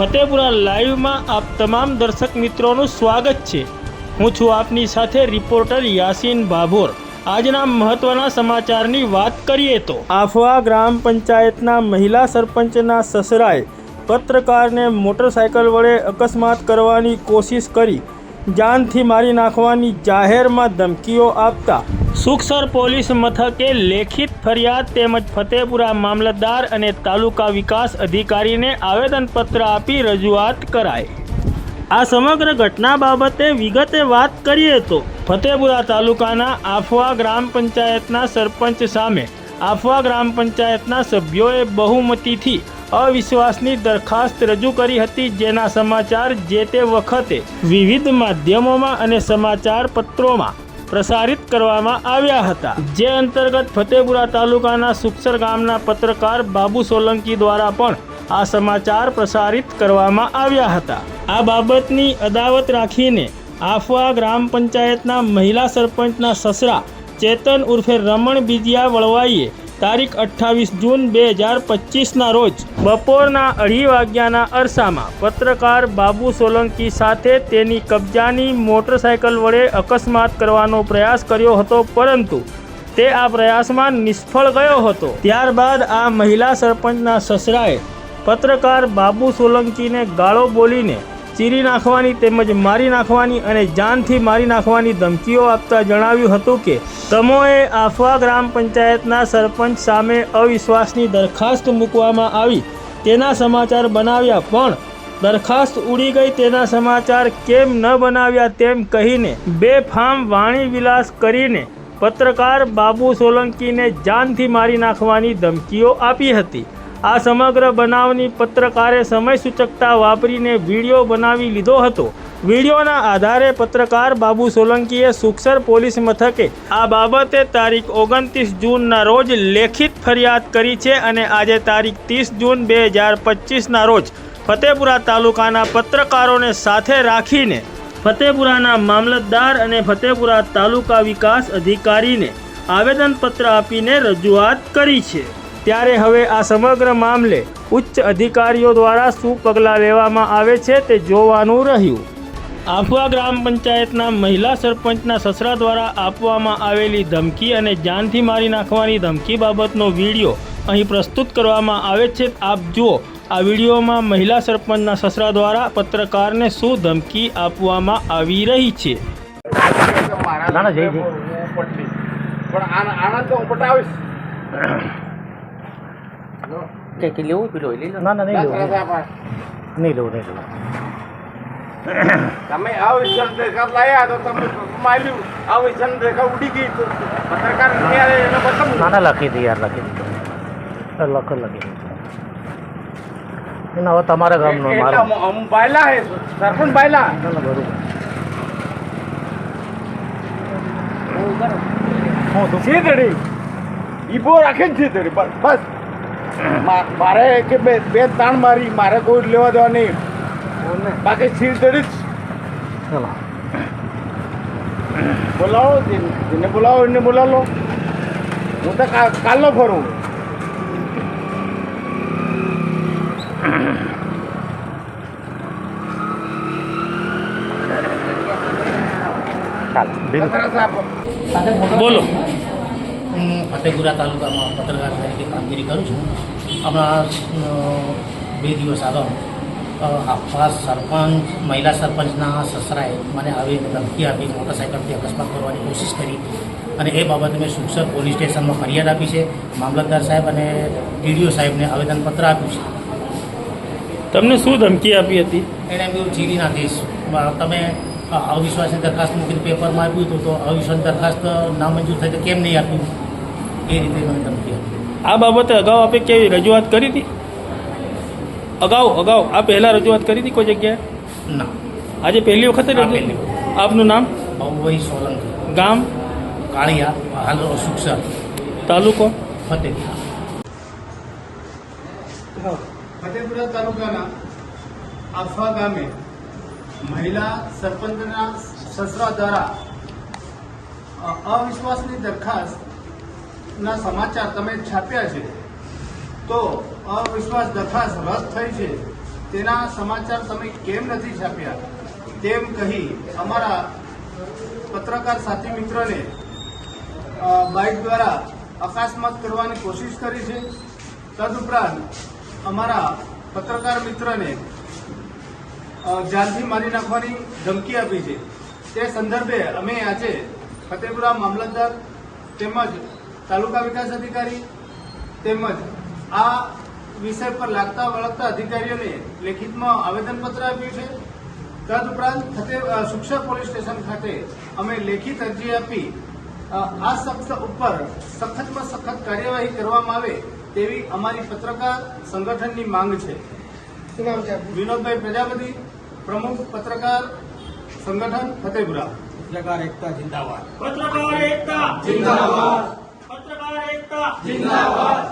ફતેપુરા લાઈવમાં આપ તમામ દર્શક મિત્રોનું સ્વાગત છે. હું છું આપની સાથે રિપોર્ટર યાસીન ભાભોર આજના મહત્વના સમાચારની વાત કરીએ તો આફવા ગ્રામ પંચાયતના મહિલા સરપંચના સસરાએ પત્રકારને મોટરસાયકલ વડે અકસ્માત કરવાની કોશિશ કરી જાનથી મારી નાખવાની જાહેરમાં ધમકીઓ આપતા સુખસર પોલીસ મથકે લેખિત ફરિયાદ તેમજ ફતેપુરા મામલતદાર અને તાલુકા વિકાસ અધિકારીને આવેદનપત્ર આપી રજૂઆત કરાઈ. આ સમગ્ર ઘટના બાબતે વિગતે વાત કરીએ તો ફતેપુરા તાલુકાના આફવા ગ્રામ પંચાયતના સરપંચ સામે આફવા ગ્રામ પંચાયતના સભ્યોએ બહુમતીથી અવિશ્વાસની દરખાસ્ત રજૂ કરી હતી જેના સમાચાર જે તે વખતે વિવિધ માધ્યમોમાં અને સમાચાર પત્રોમાં પ્રસારિત કરવામાં આવ્યા હતા. જે અંતર્ગત ફતેપુરા તાલુકાના સુખસર ગામના પત્રકાર બાબુ સોલંકી દ્વારા પણ આ સમાચાર પ્રસારિત કરવામાં આવ્યા હતા. આ બાબતની અદાવત રાખીને આફવા ગ્રામ પંચાયતના મહિલા સરપંચના સસરા ચેતન ઉર્ફે રમણ બીજિયા વળવાઈએ તારીખ અઠ્ઠાવીસ જૂન બે હજાર પચીસના રોજ બપોરના અઢી વાગ્યાના અરસામાં પત્રકાર બાબુ સોલંકી સાથે તેની કબજાની મોટરસાયકલ વડે અકસ્માત કરવાનો પ્રયાસ કર્યો હતો, પરંતુ તે આ પ્રયાસમાં નિષ્ફળ ગયો હતો. ત્યારબાદ આ મહિલા સરપંચના સસરાએ પત્રકાર બાબુ સોલંકીને ગાળો બોલીને ચીરી નાખવાની તેમજ મારી નાખવાની અને જાનથી મારી નાખવાની ધમકીઓ આપતા જણાવ્યું હતું કે, તમોએ આફવા ગ્રામ પંચાયતના સરપંચ સામે અવિશ્વાસની દરખાસ્ત મૂકવામાં આવી. તેના સમાચાર બનાવ્યા, પણ દરખાસ્ત ઉડી ગઈ તેના સમાચાર કેમ ન બનાવ્યા તેમ કહીને બે ફામ વાણી વિલાસ કરીને પત્રકાર બાબુ સોલંકીને જાનથી મારી નાખવાની ધમકીઓ આપી હતી. આ સમગ્ર બનાવની પત્રકારે સમયસૂચકતા વાપરીને વીડિયો બનાવી લીધો હતો. વિડીયોના આધારે પત્રકાર બાબુ સોલંકીએ સુખસર પોલીસ મથકે આ બાબતે તારીખ ઓગણત્રીસ જૂનના રોજ લેખિત ફરિયાદ કરી છે અને આજે તારીખ ત્રીસ જૂન બે હજાર પચીસના રોજ ફતેપુરા તાલુકાના પત્રકારોને સાથે રાખીને ફતેપુરાના મામલતદાર અને ફતેપુરા તાલુકા વિકાસ અધિકારીને આવેદનપત્ર આપીને રજૂઆત કરી છે. ત્યારે હવે આ સમગ્ર મામલે ઉચ્ચ અધિકારીઓ દ્વારા શું પગલાં લેવામાં આવે છે તે જોવાનું રહ્યું. આફવા ગ્રામ પંચાયતના મહિલા સરપંચના સસરા દ્વારા આપવામાં આવેલી ધમકી અને જાનથી મારી નાખવાની ધમકી બાબતનો વીડિયો અહીં પ્રસ્તુત કરવામાં આવે છે. આપ જુઓ આ વિડીયોમાં મહિલા સરપંચના સસરા દ્વારા પત્રકારને શું ધમકી આપવામાં આવી રહી છે? પણ આના આના તો હું પટાવીશ. કે કે લેવું પેલો લઈ લો ના ના નહીં લેવું નહીં લેવું નહીં લેવું તમે અવિશ્વાસ દરખાસ્ત લાયા તો તમે માલ્યું અવિશ્વાસ દરખાસ્ત ઉડી ગઈ તો પત્રકાર ના ના લખી દે યાર લખી દે લખ લખી દે એના હવે તમારા ગામનો મારો અમ- બાયલા હે સરપંચ બાયલા ના ના બરોબર હું તું સીધડી ઈબો રાખે સીધડી બસ મારે કે બે બે તાણ મારી મારે કોઈ લેવા દેવા નહીં. બાકી સીધડી જ. ચલો. બોલાવો જેને બોલાવો એને બોલાવો. હું તો કાલનો ફરું. બોલો. હું ફતેપુરા તાલુકામાં પત્રકાર તરીકે કામગીરી કરું છું. હમણાં બે દિવસ આગળ આખા સરપંચ મહિલા સરપંચના સસરાએ મને આવી ધમકી આપી મોટરસાઇકલથી અકસ્માત કરવાની કોશિશ કરી અને એ બાબતે મેં સુખસર પોલીસ સ્ટેશનમાં ફરિયાદ આપી છે. મામલતદાર સાહેબ અને ડીડીઓ સાહેબને આવેદનપત્ર આપ્યું છે. તમને શું ધમકી આપી હતી? એણે એમ કહ્યું ચીરી નાખીશ. તમે અવિશ્વાસની દરખાસ્ત મૂકીને પેપરમાં આપ્યું હતું તો અવિશ્વાસની દરખાસ્ત નામંજૂર થઈ તો કેમ નહીં આપ્યું? એ રીતે મને ધમકી આ બાબતે અગાઉ આપે કેવી રજૂઆત કરી હતી? અગાઉ અગાઉ આ પહેલાં રજૂઆત કરી હતી કોઈ જગ્યાએ? ના. આજે પહેલી વખત. આપનું નામ? બાબુભાઈ સોલંકી. ગામ? કાળિયા હાલ સુક્ષા તાલુકો? ફતેપુરા. ફતેપુરા તાલુકાના આફા ગામે મહિલા સરપંચના સસરા દ્વારા અવિશ્વાસની અવિશ્વાસની દરખાસ્તના સમાચાર તમે છાપ્યા છે. તો અવિશ્વાસ દરખાસ્ત રદ થઈ છે. તેના સમાચાર તમે કેમ નથી છાપ્યા? તેમ કહી અમારા પત્રકાર સાથી મિત્રને બાઇક દ્વારા અકસ્માત કરવાની કોશિશ કરી છે. તદુપરાંત અમારા પત્રકાર મિત્રને જાનથી મારી નાખવાની ધમકી આપી છે. તે સંદર્ભે અમે આજે ફતેપુરા મામલતદાર તેમજ તાલુકા વિકાસ અધિકારી તેમજ આ વિષય પર લાગતા વળગતા અધિકારીઓને લેખિતમાં આવેદનપત્ર આપ્યું છે. તદઉપરાંત ફતે અ, સુક્ષા પોલીસ સ્ટેશન ખાતે અમે લેખિત અરજી આપી આ શખ્સ ઉપર સખતમાં સખત કાર્યવાહી કરવામાં આવે તેવી અમારી પત્રકાર સંગઠનની માંગ છે. વિનોદભાઈ પ્રજાપતિ પ્રમુખ પત્રકાર સંગઠન ફતેપુરા. પત્રકાર એકતા જિંદાબાદ. પત્રકાર એકતા જિંદાબાદ. 金大碗。